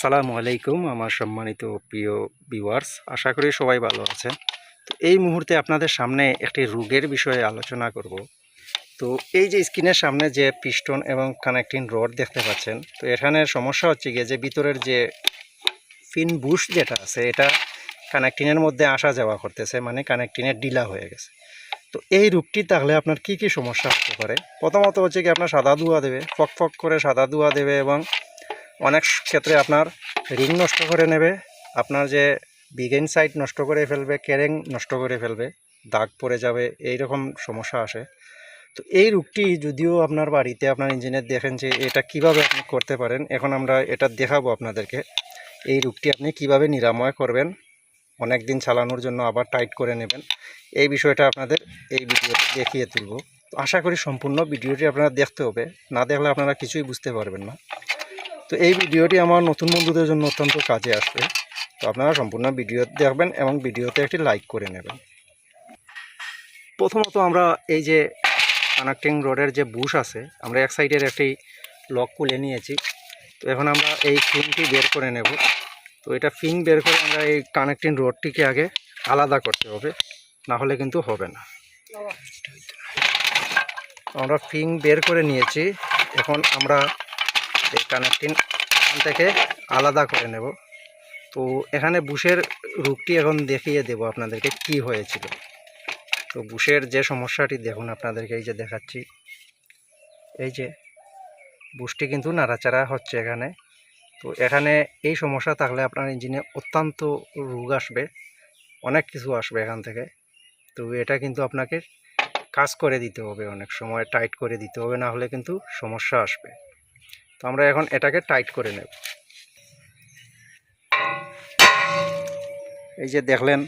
আসসালামু আলাইকুম, আমার সম্মানিত প্রিয় ভিউয়ার্স আশা করি সবাই ভালো আছেন। তো এই মুহূর্তে আপনাদের সামনে একটি রোগের বিষয়ে আলোচনা করব। তো এই যে স্ক্রিনের সামনে যে পিস্টন এবং কানেক্টিং রড দেখতে পাচ্ছেন, তো এখানে সমস্যা হচ্ছে গিয়ে যে ভিতরের যে ফিন বুশ যেটা আছে, এটা কানেক্টিংয়ের মধ্যে আসা যাওয়া করতেছে মানে কানেক্টিংয়ের ডিলা হয়ে গেছে। তো এই রূপটি থাকলে আপনার কি কি সমস্যা হতে পারে? প্রথমত হচ্ছে কি আপনার সাদা ধোয়া দেবে, ফক ফক করে সাদা ধোয়া দেবে এবং অনেক ক্ষেত্রে আপনার রিং নষ্ট করে নেবে, আপনার যে বিগেন সাইড নষ্ট করে ফেলবে কেরেং নষ্ট করে ফেলবে, দাগ পড়ে যাবে এই রকম সমস্যা আসে। তো এই রোগটি যদিও আপনার বাড়িতে আপনার ইঞ্জিনিয়ার দেখেন যে এটা কীভাবে আপনি করতে পারেন, এখন আমরা এটা দেখাবো আপনাদেরকে। এই রোগটি আপনি কীভাবে নিরাময় করবেন, অনেক দিন চালানোর জন্য আবার টাইট করে নেবেন। এই বিষয়টা আপনাদের এই ভিডিওতে দেখিয়ে তুলব। আশা করি সম্পূর্ণ ভিডিওটি আপনারা দেখতে হবে, না দেখলে আপনারা কিছুই বুঝতে পারবেন না। তো এই ভিডিওটি আমার নতুন বন্ধুদের জন্য অত্যন্ত কাজে আসবে। তো আপনারা সম্পূর্ণ ভিডিও দেখবেন এবং ভিডিওতে একটি লাইক করে নেবেন। প্রথমত আমরা এই যে কানেক্টিং রোডের যে বুশ আছে, আমরা এক সাইডের একটি লক খুলে নিয়েছি। তো এখন আমরা এই ফিনটি বের করে নেব। তো এটা ফিন বের করে আমরা এই কানেক্টিং রোডটিকে আগে আলাদা করতে হবে, না হলে কিন্তু হবে না। আমরা ফিং বের করে নিয়েছি। এখন আমরা এই কানেক্টিং থেকে আলাদা করে নেব। তো এখানে বুশের রূপটি এখন দেখিয়ে দেব আপনাদেরকে কি হয়েছিল। তো বুশের যে সমস্যাটি দেখুন আপনাদেরকে এই যে দেখাচ্ছি। এই যে বুশটি কিন্তু নাড়াচাড়া হচ্ছে এখানে। তো এখানে এই সমস্যা থাকলে আপনার ইঞ্জিনে অত্যন্ত রোগ আসবে, অনেক কিছু আসবে এখান থেকে। তো এটা কিন্তু আপনাকে কাজ করে দিতে হবে, অনেক সময় টাইট করে দিতে হবে, না হলে কিন্তু সমস্যা আসবে। তো আমরা এখন এটাকে টাইট করে নেব। এই যে দেখলেন,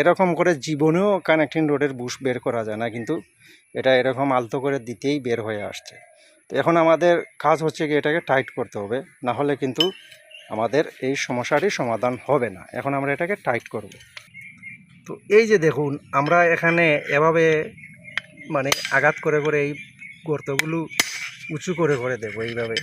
এরকম করে জীবনেও কানেক্টিং রোডের বুশ বের করা যায় না, কিন্তু এটা এরকম আলতো করে দিতেই বের হয়ে আসছে। তো এখন আমাদের কাজ হচ্ছে কি, এটাকে টাইট করতে হবে, না হলে কিন্তু আমাদের এই সমস্যাটি সমাধান হবে না। এখন আমরা এটাকে টাইট করব। তো এই যে দেখুন, আমরা এখানে এভাবে মানে আঘাত করে করে এই গর্তগুলো উঁচু করে করে দেবো এইভাবে।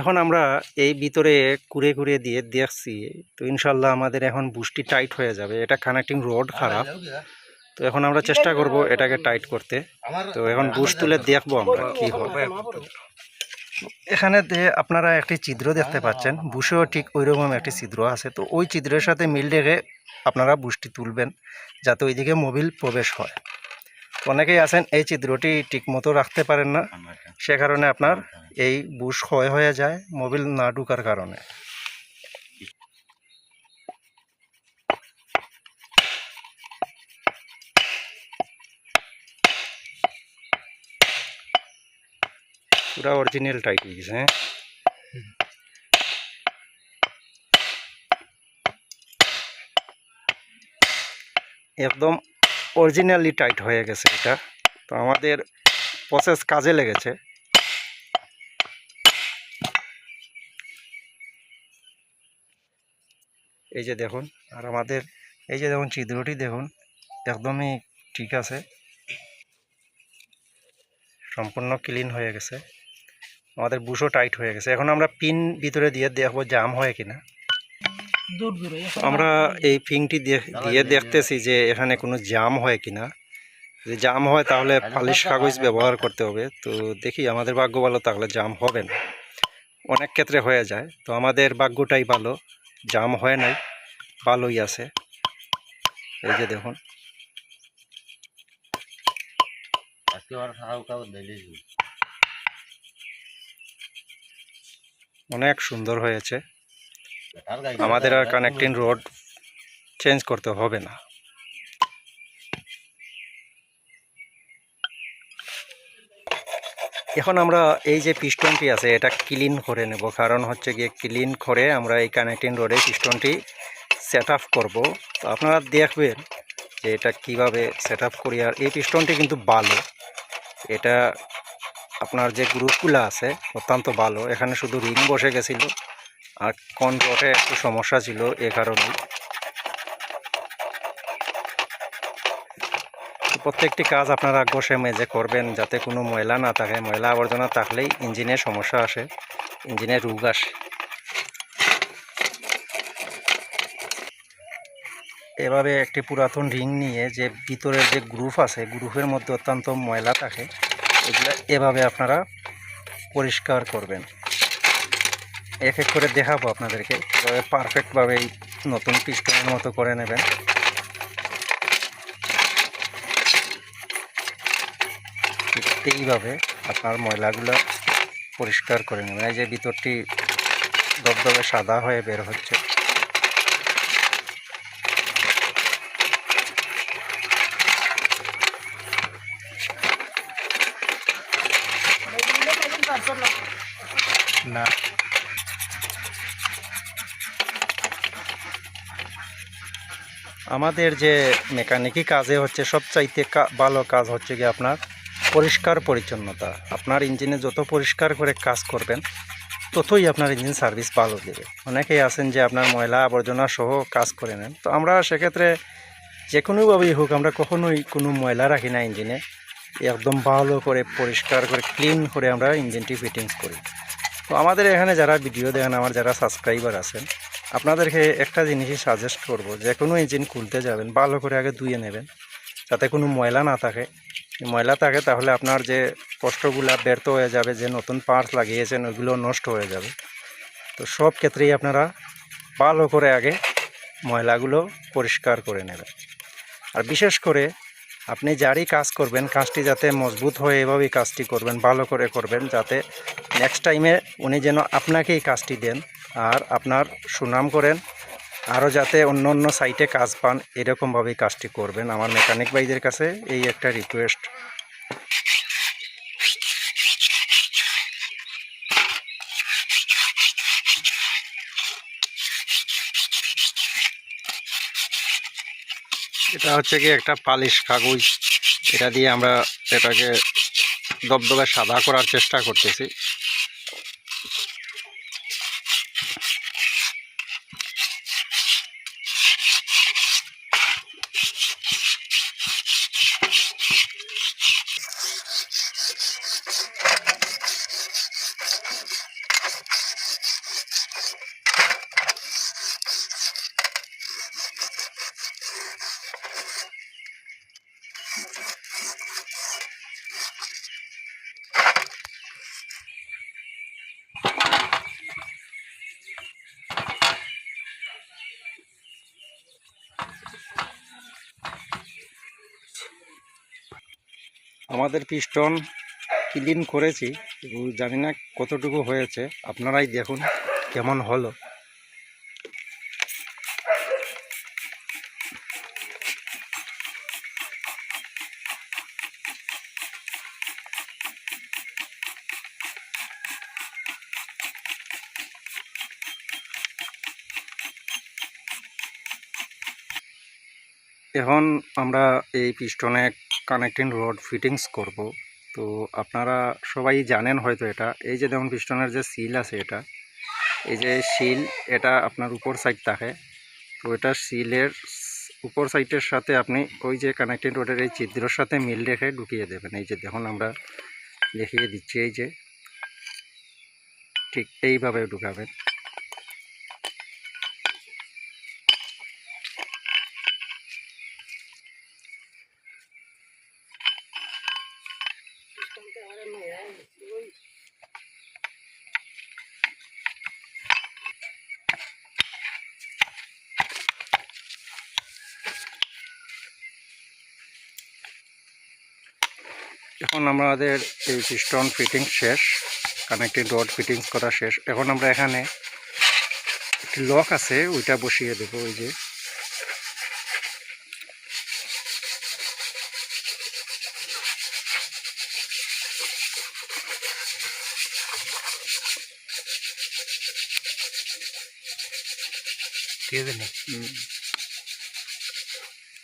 এখন আমরা এই ভিতরে কুড়ে কুড়ে দিয়ে দেখছি, তো ইনশাল্লাহ আমাদের এখন বুস্টি টাইট হয়ে যাবে। এটা কানেক্টিং রোড খারাপ। তো এখন আমরা চেষ্টা করব এটাকে টাইট করতে। তো এখন বুশ তুলে দেখব আমরা কি হবে এখানে আপনারা একটি চিত্র দেখতে পাচ্ছেন। বুশেও ঠিক ওইরকম একটি চিত্র আছে। তো ওই চিত্রের সাথে মিল রেখে আপনারা বুশটি তুলবেন যাতে ওইদিকে মোবিল প্রবেশ হয়। অনেকেই আছেন, এই চিত্রটি ঠিকমতো রাখতে পারেন না। সে কারণে আপনার এই বুশ ক্ষয় হয়ে যায়, মোবিল না ঢুকার কারণে। পুরা অরিজিনাল টাইট হয়ে গেছে হ্যাঁ একদম অরিজিনালি টাইট হয়ে গেছে এটা তো আমাদের প্রসেস কাজে লেগেছে এই যে দেখুন আর আমাদের এই যে দেখুন ছিদ্রটি দেখুন একদমই ঠিক আছে সম্পূর্ণ ক্লিন হয়ে গেছে আমাদের বুশও টাইট হয়ে গেছে। এখন আমরা পিন ভিতরে দিয়ে দেখব জাম হয় কিনা। আমরা এই ফিংটি দিয়ে- দিয়ে দেখতেছি যে এখানে কোনো জাম হয় কিনা। যদি জাম হয় তাহলে পালিশ কাগজ ব্যবহার করতে হবে। তো দেখি আমাদের ভাগ্য ভালো তাহলে জাম হবে না। অনেক ক্ষেত্রে হয়ে যায়। তো আমাদের ভাগ্যটাই ভালো। জাম হয় নাই ভালোই আছে। এই যে দেখুন। অনেক সুন্দর হয়েছে। আমাদের আর কানেক্টিং রোড চেঞ্জ করতে হবে না। এখন আমরা এই যে পিস্টনটি আছে এটা ক্লিন করে নেব। কারণ হচ্ছে গিয়ে ক্লিন করে আমরা এই কানেক্টিং রোডে পিস্টনটি সেট আপ করব। তো আপনারা দেখবেন যে এটা কীভাবে সেট আপ করি। আর এই পিস্টনটি কিন্তু ভালো এটা আপনার যে গ্রুপগুলো আছে, অত্যন্ত ভালো। এখানে শুধু রিং বসে গেছিল, আর কোন কনজটে একটু সমস্যা ছিল এ কারণে প্রত্যেকটি কাজ আপনারা বসে মেজে করবেন, যাতে কোনো ময়লা না থাকে। ময়লা আবর্জনা থাকলেই ইঞ্জিনের সমস্যা আসে ইঞ্জিনের রোগ আসে। এভাবে একটি পুরাতন রিং নিয়ে যে ভিতরের যে গ্রুপ আছে, গ্রুপের মধ্যে অত্যন্ত ময়লা থাকে এগুলো এভাবে আপনারা পরিষ্কার করবেন। এক এক করে দেখাবো আপনাদেরকে। কীভাবে পারফেক্টভাবে এই নতুন পিস্টনের মতো করে নেবেন। এইভাবে আপনার ময়লাগুলো পরিষ্কার করে নেবেন। এই যে ভিতরটি দবদবে সাদা হয়ে বের হচ্ছে। না। আমাদের যে মেকানিকি কাজে হচ্ছে সবচাইতে ভালো কাজ হচ্ছে কি আপনার পরিষ্কার পরিচ্ছন্নতা। আপনার ইঞ্জিনে যত পরিষ্কার করে কাজ করবেন, ততই আপনার ইঞ্জিন সার্ভিস ভালো দেবে। অনেকেই আছেন যে আপনার ময়লা আবর্জনা সহ কাজ করে নেন। তো আমরা সেক্ষেত্রে যে কোনোভাবেই হোক, আমরা কখনোই কোনো ময়লা রাখি না ইঞ্জিনে। একদম ভালো করে, পরিষ্কার করে, ক্লিন করে আমরা ইঞ্জিনটি ফিটিংস করি। তো আমাদের এখানে যারা ভিডিও দেখেন, আমার যারা সাবস্ক্রাইবার আছেন, আপনাদেরকে একটা জিনিসই সাজেস্ট করব, যে কোনো ইঞ্জিন খুলতে যাবেন, ভালো করে আগে ধুয়ে নেবেন, যাতে কোনো ময়লা না থাকে। ময়লা থাকে, তাহলে আপনার যে কষ্টগুলো ব্যর্থ হয়ে যাবে, যে নতুন পার্টস লাগিয়েছেন, ওইগুলো নষ্ট হয়ে যাবে। তো সব ক্ষেত্রেই আপনারা ভালো করে আগে ময়লাগুলো পরিষ্কার করে নেবেন। আর বিশেষ করে আপনি যারই কাজ করবেন, কাজটি যাতে মজবুত হয়ে এভাবেই কাজটি করবেন, ভালো করে করবেন, যাতে নেক্সট টাইমে উনি যেন আপনাকেই কাজটি দেন আর আপনার সুনাম করেন, আরও যাতে অন্য অন্য সাইটে কাজ পান, এরকমভাবেই কাজটি করবেন। আমার মেকানিক ভাইদের কাছে এই একটা রিকোয়েস্ট এটা হচ্ছে কি একটা পালিশ কাগজ। এটা দিয়ে আমরা এটাকে দবদবে সাদা করার চেষ্টা করতেছি। আমাদের পিস্টন ক্লিন করেছি জানি না কতটুকু হয়েছে। আপনারাই দেখুন কেমন হলো। এখন আমরা এই পিস্টনে কানেক্টিং রড ফিটিংস করব। তো আপনারা সবাই জানেন হয়তো এটা। এই যে যেমন পিস্টনের যে সিল আছে এটা, এই যে সিল এটা আপনার উপর সাইড থাকে। তো এটা সিলের উপর সাইডের সাথে আপনি ওই যে কানেক্টিং রোডের এই ছিদ্রর সাথে মিল রেখে ঢুকিয়ে দেবেন। এই যে দেখুন আমরা দেখিয়ে দিচ্ছি, এই যে ঠিক এইভাবে ঢুকাবেন। এখন আমাদের এই পিস্টন ফিটিং শেষ কানেক্টিং রড ফিটিংস করা শেষ। এখন আমরা এখানে একটি লক আছে ওইটা বসিয়ে দেবো ওই যে।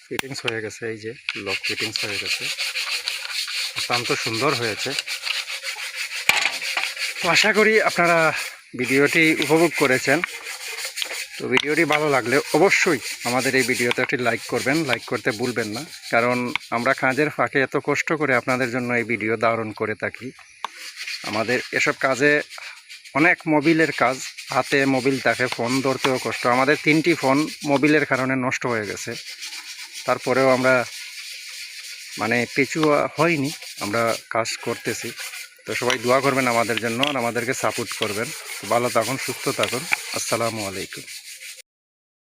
ফিটিংস হয়ে গেছে এই যে লক ফিটিংস হয়ে গেছে। অত্যন্ত সুন্দর হয়েছে। তো আশা করি আপনারা ভিডিওটি উপভোগ করেছেন। তো ভিডিওটি ভালো লাগলে অবশ্যই আমাদের এই ভিডিওতে একটি লাইক করবেন। লাইক করতে ভুলবেন না, কারণ আমরা কাজের ফাঁকে এত কষ্ট করে আপনাদের জন্য এই ভিডিও ধারণ করে থাকি। আমাদের এসব কাজে অনেক মোবিলের কাজ, হাতে মোবিল থাকে, ফোন ধরতেও কষ্ট। আমাদের তিনটি ফোন মোবিলের কারণে নষ্ট হয়ে গেছে। তারপরেও আমরা মানে পিছু হয়নি, আমরা কাজ করতেছি। তো সবাই দোয়া করবেন আমাদের জন্য আর আমাদেরকে সাপোর্ট করবেন। ভালো থাকুন, সুস্থ থাকুন। আসসালামু আলাইকুম।